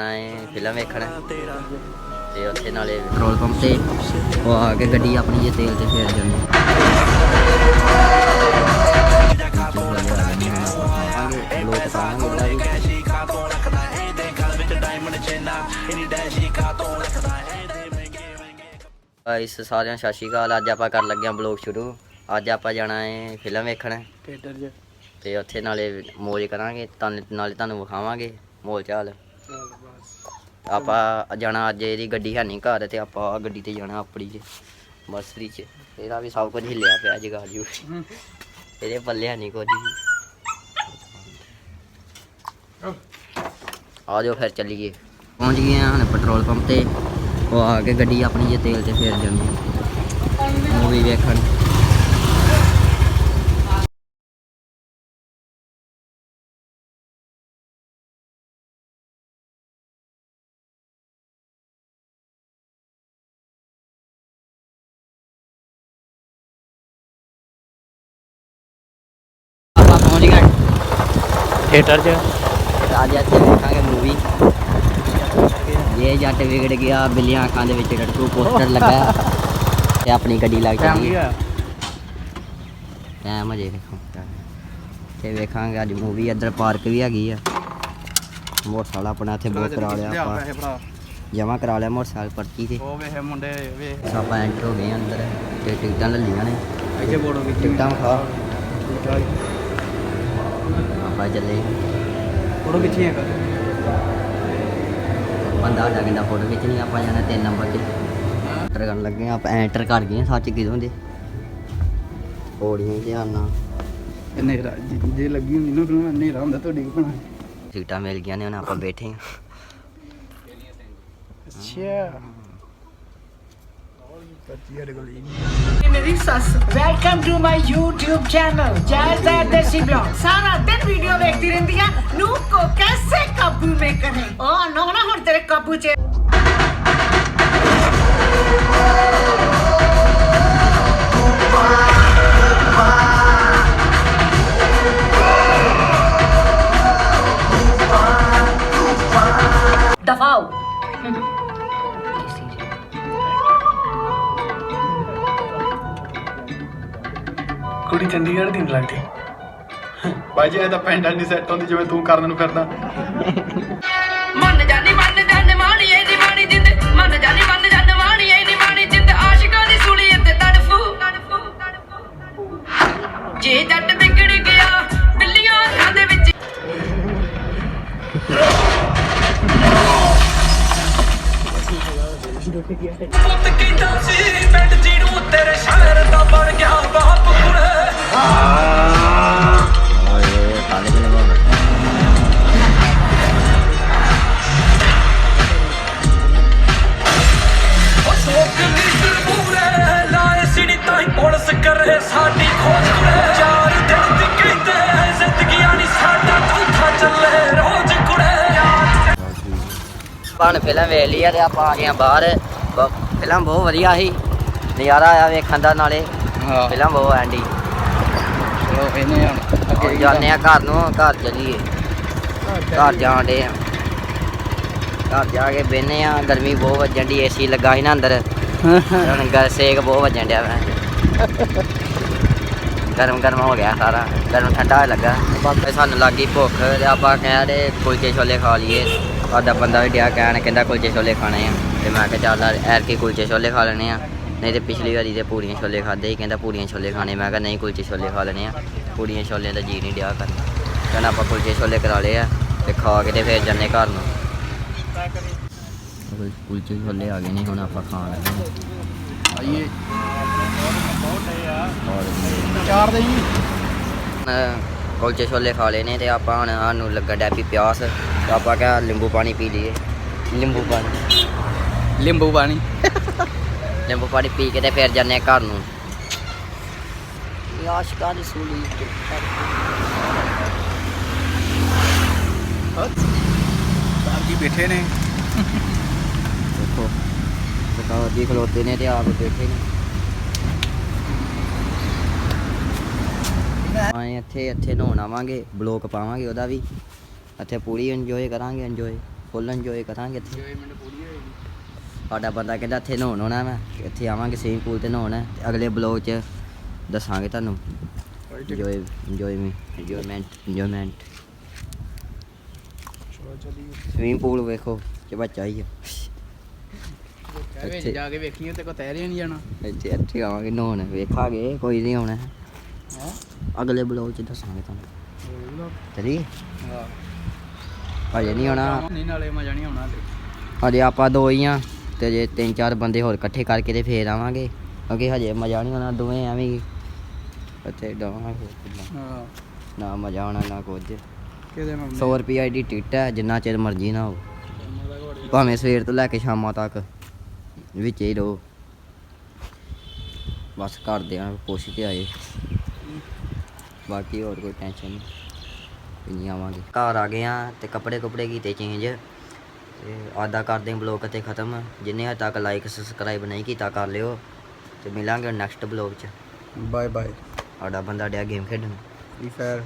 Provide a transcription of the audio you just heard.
ਆਏ ਫਿਲਮ ਵੇਖਣ। ਤੇ ਉੱਥੇ ਨਾਲੇ ਪੈਟਰੋਲ ਪੰਪ ਤੇ ਉਹ ਆ ਕੇ ਗੱਡੀ ਆਪਣੀ ਜੇ ਤੇਲ ਤੇ ਫੇਰ ਜਾਂਦੀ। ਲੋਕ ਪਾਵਾਂਗੇ ਇਸ ਸਾਰਿਆਂ ਨੂੰ ਸਤਿ ਸ਼੍ਰੀ ਅਕਾਲ। ਅੱਜ ਆਪਾਂ ਕਰਨ ਲੱਗੇ ਹਾਂ ਬਲੌਗ ਸ਼ੁਰੂ। ਅੱਜ ਆਪਾਂ ਜਾਣਾ ਹੈ ਫਿਲਮ ਵੇਖਣ। ਥੀਏਟਰ 'ਚ। ਤੇ ਉੱਥੇ ਨਾਲੇ ਮੌਜ ਕਰਾਂਗੇ। ਤੁਹਾਨੂੰ ਨਾਲੇ ਤੁਹਾਨੂੰ ਵਿਖਾਵਾਂਗੇ ਮੋਲ ਚਾਲ ਆਪਾਂ ਜਾਣਾ ਅੱਜ ਇਹਦੀ ਗੱਡੀ ਹੈ ਨਹੀਂ ਘਰ ਤੇ ਆਪਾਂ ਗੱਡੀ ਤੇ ਜਾਣਾ ਆਪਣੀ ਚ ਮਸਰੀ ਚ। ਇਹਦਾ ਵੀ ਸਭ ਕੁਝ ਹਿੱਲਿਆ ਪਿਆ ਜਗਾ ਜੂ ਇਹਦੇ ਪੱਲੇ ਹੈ ਨਹੀਂ ਕੁਝ ਆ ਜਾਓ ਫਿਰ ਚੱਲੀਏ। ਪਹੁੰਚ ਗਏ ਹਾਂ ਹੁਣ ਪੈਟਰੋਲ ਪੰਪ ਤੇ। ਉਹ ਆ ਕੇ ਗੱਡੀ ਆਪਣੀ ਜੇ ਤੇਲ ਤੇ ਫੇਰ ਜਾਂਦੀ ਮੂਵੀ ਵੇਖਣ। ਥੀਏਟਰ 'ਚ? ਅੱਜ ਇੱਥੇ ਵੇਖਾਂਗੇ ਮੂਵੀ ਇਹ ਜੱਟ ਵਿਗੜ ਗਿਆ ਬਿੱਲੀਆਂ ਅੱਖਾਂ ਦੇ ਵਿੱਚ ਰੜਕੂ ਪੋਸਟਰ ਲੱਗਾ ਹੈ ਤੇ ਆਪਣੀ ਗੱਡੀ ਲੱਗ ਚੱਲੀ ਹੈ। ਟਾਈਮ ਅਜੇ ਵੇਖੋ ਤੇ ਵੇਖਾਂਗੇ ਅੱਜ ਮੂਵੀ ਇੱਧਰ ਪਾਰਕ ਵੀ ਹੈਗੀ ਆ। ਮੋਟਰਸਾਈਕਲ ਆਪਣਾ ਇੱਥੇ ਬੁੱਕ ਕਰਾ ਲਿਆ ਆਪਾਂ। ਜਮਾ ਕਰਾ ਲਿਆ ਮੋਟਰਸਾਈਕਲ ਪਰਚੀ ਤੇ। ਉਹ ਵੇਖ ਮੁੰਡੇ ਵੇਖ ਆਪਾਂ ਐਂਟਰ ਹੋ ਗਏ ਅੰਦਰ ਤੇ ਟਿਕਟਾਂ ਲੱਲੀਆਂ ਨੇ। ਇੱਥੇ ਬੋੜੋ ਵਿੱਚ ਟਿਕਟਾਂ ਖਾ ਆਪਾਂ ਚੱਲੇ। ਫੋਟੋ ਖਿੱਚੀ ਹੈ ਬੰਦਾ ਸਾਡਾ ਕਹਿੰਦਾ ਫੋਟੋ ਖਿੱਚਣੀ ਆਪਾਂ ਜਾਣਾ ਤਿੰਨ ਨੰਬਰ ਤੇ। ਐਂਟਰ ਕਰਨ ਲੱਗੇ ਹਾਂ, ਆਪਾਂ ਐਂਟਰ ਕਰ ਗਏ ਸੱਚ ਕਿਦੋਂ ਦੇ। ਪੌੜੀਆਂ ਧਿਆਨ ਨਾਲ। ਹਨੇਰਾ ਜੇ- ਲੱਗੀ ਹੁੰਦੀ ਨਾ ਫਿਰ ਹਨੇਰਾ ਹੁੰਦਾ ਤੁਹਾਡੀ ਕੀ ਬਣਾ ਸੀਟਾਂ ਮਿਲ ਗਈਆਂ ਨੇ ਹੁਣ ਆਪਾਂ ਬੈਠੇ ਹਾਂ ਅੱਛਾ। ਪਰਚੀ ਸਾਡੇ ਕੋਲ ਹੀ ਮੇਰੀ ਸੱਸ welcome to my YouTube channel ਜੈਜ਼ਾ desi vlog ਸਾਰਾ ਦਿਨ ਵੀਡੀਓ ਵੇਖਦੀ ਰਹਿੰਦੀ ਆ ਨੂੰ ਕੋ ਕੈਸੇ ਕਾਬੂ ਮੇ ਕਰੇ ਓ ਨੋ ਨਾ ਹੁਣ ਕੁੜੀ ਚੰਡੀਗੜ੍ਹ ਦੀ ਨਹੀਂ ਲੱਗਦੀ। ਬਾਈ ਜੀ ਇਹ ਤਾਂ ਪੈਂਟ ਨਹੀਂ ਸੈੱਟ ਹੁੰਦੀ ਜਿਵੇਂ ਤੂੰ ਕਰਨ ਨੂੰ ਫਿਰਦਾ। ਮੰਨ ਜਾਨੀ ਮੰਨ ਜਾਨ ਮਾਣੀ ਐ ਨੀ ਮਾਣੀ ਜਿੰਦ ਮੰਨ ਜਾਨੀ ਮੰਨ ਜਾਨ ਮਾਣੀ ਐ ਨੀ ਮਾਣੀ ਜਿੰਦ ਆਸ਼ਿਕਾਂ ਦੀ ਸੁਲੀ ਤੇ ਤੜਫੂ। ਜੇ ਜੱਟ ਵਿਗੜ ਗਿਆ ਬਿੱਲੀਆਂ ਅੱਖਾਂ ਦੇ ਵਿੱਚ। ਪੁੱਤ ਕੀਤਾ ਸੀ ਪਿੰਡ ਜਿਹਨੂੰ ਤੇਰੇ ਪਾਣ ਫਿਲਮ ਵੇਖ ਲਈ ਆ ਤੇ ਆਪਾਂ ਆ ਗਏ ਹਾਂ ਬਾਹਰ। ਫਿਲਮ ਬਹੁਤ ਵਧੀਆ ਸੀ। ਨਜ਼ਾਰਾ ਆਇਆ ਵੇਖਣ ਦਾ ਨਾਲੇ। ਹਾਂ। ਫਿਲਮ ਬਹੁਤ ਐਂਡੀ ਚਲੋ ਇਹਨੇ ਹੁਣ ਹੁਣ ਜਾਂਦੇ ਆ ਘਰ ਨੂੰ ਘਰ ਚੱਲੀਏ। ਘਰ ਜਾਣ ਡੇ ਆ। ਘਰ ਜਾ ਕੇ ਬਹਿਨੇ ਆ ਗਰਮੀ ਬਹੁਤ ਵੱਜਣ ਦੀ ਏਸੀ ਲੱਗਾ ਸੀ ਨਾ ਅੰਦਰ। ਹੁਣ ਗਰ ਸੇਕ ਬਹੁਤ ਵੱਜਣ ਡਿਆ ਮੈਂ ਗਰਮ ਗਰਮ ਹੋ ਗਿਆ ਸਾਰਾ। ਗਰਮ ਠੰਡਾ ਲੱਗਾ। ਬਾਕੀ ਸਾਨੂੰ ਲੱਗੀ ਭੁੱਖ ਤੇ ਆਪਾਂ ਕਹਿੰਦੇ ਕੁਲਚੇ ਛੋਲੇ ਖਾ ਲਈਏ। ਸਾਡਾ ਬੰਦਾ ਵੀ ਡਿਆ ਕਹਿਣ ਕਹਿੰਦਾ ਕੁਲਚੇ ਛੋਲੇ ਖਾਣੇ ਆ। ਤੇ ਮੈਂ ਕਿਹਾ ਚੱਲ ਐਰ ਕੇ ਕੁਲਚੇ ਛੋਲੇ ਖਾ ਲੈਣੇ ਆ। ਨਹੀਂ ਤੇ ਪਿਛਲੀ ਵਾਰੀ ਤੇ ਪੂੜੀਆਂ ਛੋਲੇ ਖਾਦੇ ਸੀ ਕਹਿੰਦਾ ਪੂੜੀਆਂ ਛੋਲੇ ਖਾਣੇ ਮੈਂ ਕਿਹਾ ਨਹੀਂ ਕੁਲਚੇ ਛੋਲੇ ਖਾ ਲੈਣੇ ਆ। ਪੂੜੀਆਂ ਛੋਲਿਆਂ ਦਾ ਜੀ ਨਹੀਂ ਡਿਆ ਕਰਨ। ਕਹਿੰਦਾ ਆਪਾਂ ਕੁਲਚੇ ਛੋਲੇ ਕਰਾ ਲਏ ਆ ਤੇ ਖਾ ਕੇ ਤੇ ਫਿਰ ਜੰਨੇ ਘਰ ਨੂੰ। ਕੁਲਚੇ ਛੋਲੇ ਆ ਗਏ ਨੇ ਹੁਣ ਆਪਾਂ ਖਾਣ ਲੱਗੇ ਆਈਏ। ਚਾਰ ਦੇ ਜੀ। ਕੁਲਚੇ ਛੋਲੇ ਖਾ ਲਏ ਨੇ ਤੇ ਆਪਾਂ ਹੁਣ ਸਾਨੂੰ ਲੱਗਣ ਡਿਆ ਵੀ ਪਿਆਸ। ਆਪਾਂ ਕਿਹਾ ਨਿੰਬੂ ਪਾਣੀ ਪੀ ਲਈਏ। ਨਿੰਬੂ ਪਾਣੀ। ਲਿੰਬੂ ਪਾਣੀ। ਨਿੰਬੂ ਪਾਣੀ ਪੀ ਕੇ ਤੇ ਫਿਰ ਜਾਂਦੇ ਹਾਂ ਘਰ ਨੂੰ। ਆਸ਼ਕਾ ਦੀ ਸੂਲੀ ਸਾਹਿਬ ਜੀ ਬੈਠੇ ਨੇ। ਦੇਖੋ ਬਤਾਓ ਜੀ ਖਲੋਤੇ ਨੇ ਤੇ ਆਪ ਬੈਠੇ ਨੇ। ਹਾਂ ਇੱਥੇ ਇੱਥੇ ਨਹਾਉਣ ਆਵਾਂਗੇ ਬਲੋਕ ਪਾਵਾਂਗੇ ਉਹਦਾ ਵੀ। ਇੱਥੇ ਪੂਰੀ ਇੰਜੋਏ ਕਰਾਂਗੇ ਇੰਜੋਏ ਫੁੱਲ ਇੰਜੋਏ ਕਰਾਂਗੇ ਇੱਥੇ। ਇੰਜੋਇਮੈਂਟ ਪੂਰੀ ਹੋਏਗੀ। ਸਾਡਾ ਬੰਦਾ ਕਹਿੰਦਾ ਇੱਥੇ ਨਹਾਉਣ ਆਉਣਾ ਮੈਂ ਇੱਥੇ ਆਵਾਂਗੇ ਸਵਿਮਿੰਗ ਪੂਲ ਤੇ ਨਹਾਉਣ ਤੇ ਅਗਲੇ ਬਲੌਗ 'ਚ ਦੱਸਾਂਗੇ ਤੁਹਾਨੂੰ। ਇੰਜੋਏ ਇੰਜੋਏ ਇੰਜੋਇਮੈਂਟ ਇੰਜੋਇਮੈਂਟ ਚਲੋ ਚੱਲੀਏ ਸਵਿਮਿੰਗ ਪੂਲ ਵੇਖੋ ਕਿ ਬੱਚਾ ਹੀ ਆ ਵਿੱਚ। ਜਾ ਕੇ ਵੇਖੀਏ ਤੇ ਕੋ ਤੈਰਿਆ ਨਹੀਂ ਜਾਣਾ। ਇੱਥੇ ਇੱਥੇ ਆਵਾਂਗੇ ਨਹਾਉਣ ਵੇਖਾਂਗੇ ਕੋਈ ਨਹੀਂ ਆਉਣਾ ਹਾਂ। ਅਗਲੇ ਬਲੌਗ 'ਚ ਦੱਸਾਂਗੇ ਤੁਹਾਨੂੰ। ਚਲੀ ਹਾਂ। ਹਜੇ ਨਹੀਂ ਆਉਣਾ। ਨਹੀਂ ਨਾਲੇ ਮਜ਼ਾ ਨਹੀਂ ਆਉਣਾ ਹਜੇ ਆਪਾਂ ਦੋ ਹੀ ਆ ਤੇ ਜੇ ਤਿੰਨ ਚਾਰ ਬੰਦੇ ਹੋਰ ਇਕੱਠੇ ਕਰਕੇ ਤੇ ਫੇਰ ਆਵਾਂਗੇ। ਕਿਉਂਕਿ ਹਜੇ ਮਜ਼ਾ ਨਹੀਂ ਆਉਣਾ ਦੋਵੇਂ ਐਵੇਂ ਹੀ। ਇੱਥੇ ਡਾਵਾਂਗੇ ਹਾਂ। ਨਾ ਮਜ਼ਾ ਆਉਣਾ ਨਾ ਕੁਝ। ਕਿਹਦੇ ਨਾਲ? 100 ਰੁਪਏ ਦੀ ਟਿਕਟ ਹੈ ਜਿੰਨਾ ਚਿਰ ਮਰਜ਼ੀ ਨਾ ਹੋ ਭਾਵੇਂ ਸਵੇਰ ਤੋਂ ਲੈ ਕੇ ਸ਼ਾਮਾਂ ਤੱਕ ਵਿੱਚ ਹੀ ਰਹੋ। ਬਸ ਕਰਦੇ ਆ ਪੁੱਛ ਕੇ ਆਏ। ਬਾਕੀ ਹੋਰ ਕੋਈ ਟੈਨਸ਼ਨ ਨਹੀਂ। ਨਹੀਂ ਆਵਾਂਗੇ। ਘਰ ਆ ਗਏ ਆ ਤੇ ਕੱਪੜੇ ਕੁਪੜੇ ਕੀਤੇ ਚੇਂਜ ਤੇ ਆਦਾ ਕਰਦੇ ਬਲੌਗ ਤੇ ਖਤਮ। ਜਿੰਨੇ ਹਜੇ ਤੱਕ ਲਾਈਕ ਸਬਸਕ੍ਰਾਈਬ ਨਹੀਂ ਕੀਤਾ ਕਰ ਲਿਓ ਤੇ ਮਿਲਾਂਗੇ ਨੈਕਸਟ ਬਲੌਗ 'ਚ। ਬਾਏ ਬਾਏ ਸਾਡਾ ਬੰਦਾ ਡਿਆ ਗੇਮ ਖੇਡਣ। Free fire